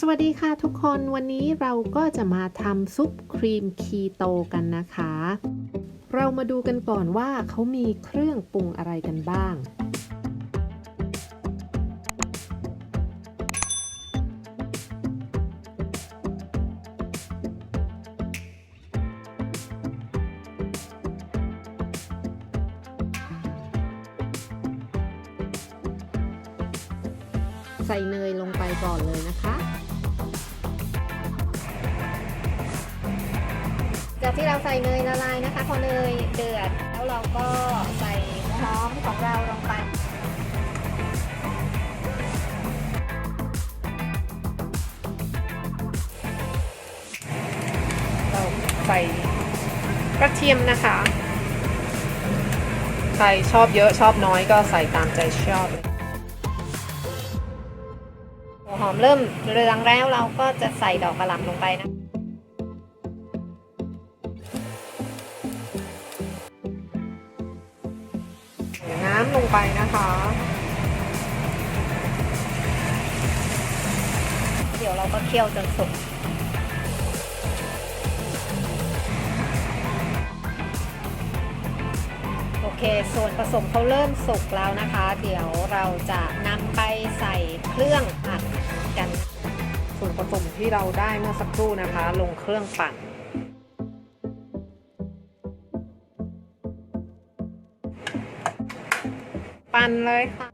สวัสดีค่ะทุกคนวันนี้เราก็จะมาทำซุปครีมคีโตกันนะคะ เรามาดูกันก่อนว่าเขามีเครื่องปรุงอะไรกันบ้าง ใส่เนยลงไปก่อนเลยนะคะ ที่เราใส่เนยละลายนะคะ พอเนยเดือด แล้วเราก็ใส่หอมของเราลงไปเราใส่กระเทียมนะคะ ใครชอบเยอะชอบน้อยก็ใส่ตามใจชอบเลยหัวหอมเริ่มเรืองแล้วเราก็จะใส่ดอกกระหล่ำลงไปนะ ไปนะคะ เดี๋ยวเราก็เคี่ยวจนสุกโอเค ส่วนผสมเขาเริ่มสุกแล้วนะคะ เดี๋ยวเราจะนำไปใส่เครื่องอัดกัน ส่วนผสมที่เราได้เมื่อสักครู่นะคะ ลงเครื่องปั่น ปั่นเลยค่ะ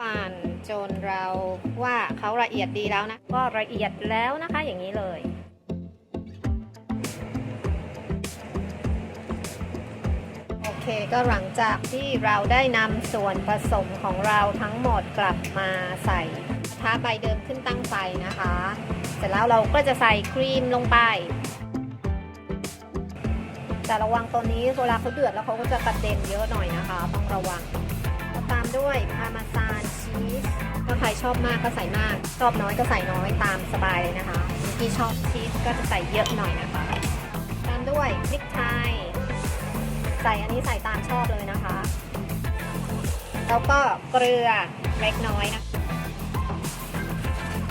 ปั่นจนเราว่าเขาละเอียดดีแล้วนะ ก็ละเอียดแล้วนะคะอย่างนี้เลยโอเคก็หลังจากที่เราได้นำส่วนผสมของเราทั้งหมดกลับมาใส่ท้าใบเดิมขึ้นตั้งไฟนะคะ เสร็จแล้วเราก็จะใส่ครีมลงไป แต่ระวังตัวนี้เวลาเขาเดือดแล้วเขาก็จะกระเด็นเยอะหน่อยนะคะ ต้องระวังตามด้วยพาร์มาซานชีสถ้าใครชอบมากก็ใส่มาก ชอบน้อยก็ใส่น้อยตามสบายเลยนะคะเมื่อกี้ชอบชีสก็จะใส่เยอะหน่อยนะคะ ตามด้วยพริกไทย ใส่อันนี้ใส่ตามชอบเลยนะคะ แล้วก็เกลือเล็กน้อยนะ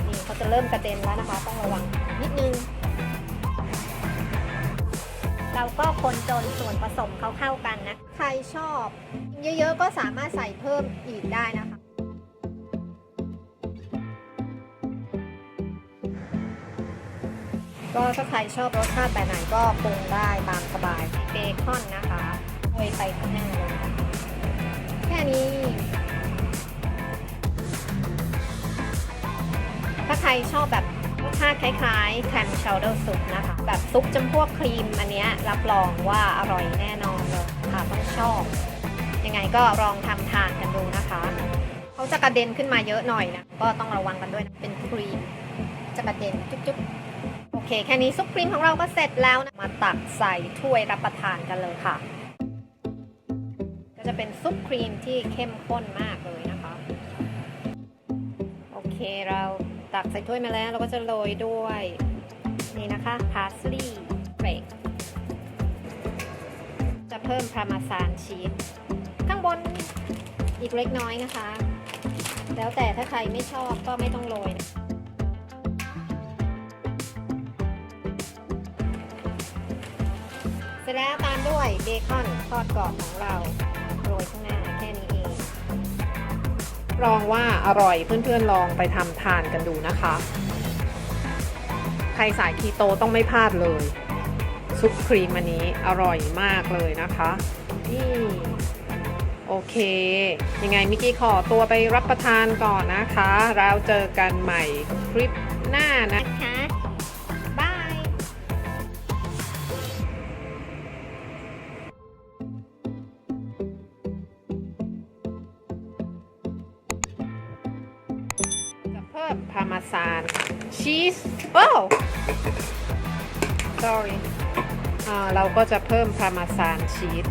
นี่เขาจะเริ่มกระเด็นแล้วนะคะ ต้องระวังนิดนึง เราก็คนจนส่วนผสมเขาเข้ากันนะ ใครชอบเยอะๆก็สามารถใส่เพิ่มอีกได้นะคะ ก็ถ้าใครชอบรสชาติแบบไหนก็ปรุงได้ตามสบายเบคอนนะคะโรยไปข้างหน้าเลยแค่นี้ ถ้าใครชอบแบบ ชาติคล้ายๆแคมชาวเดอร์ซุปนะคะ แบบซุปจำพวกครีมอันนี้รับรองว่าอร่อยแน่นอนเลยค่ะต้องชอบ ยังไงก็ลองทำทานกันดูนะคะเขาจะกระเด็นขึ้นมาเยอะหน่อยนะ ก็ต้องระวังกันด้วยนะเป็นครีมจะกระเด็นจุ๊บๆโอเค แค่นี้ซุปครีมของเราก็เสร็จแล้วนะมาตักใส่ถ้วยรับประทานกันเลยค่ะ ก็จะเป็นซุปครีมที่เข้มข้นมากเลยนะคะ โอเคเรา ตักใส่ถ้วยมาแล้วเราก็จะโรยด้วย นี่นะคะพาสลีย์เบรกจะเพิ่มพารมาซานชีสข้างบนอีกเล็กน้อยนะคะ แล้วแต่ถ้าใครไม่ชอบก็ไม่ต้องโรยนะเสร็จแล้วตามด้วยเบคอนทอดกรอบของเรา ลองว่าอร่อยเพื่อนๆลองไปทำทานกันดูนะคะ ใครสายคีโตต้องไม่พลาดเลย ซุปครีมอันนี้อร่อยมากเลยนะคะนี่โอเค ยังไงมิกกี้ขอตัวไปรับประทานก่อนนะคะ แล้วเจอกันใหม่คลิปหน้านะนะคะ พิ่มพาร์มาซานชีสโอ้ sorry อ่าเราก็จะเพิ่มพาร์มาซานชีส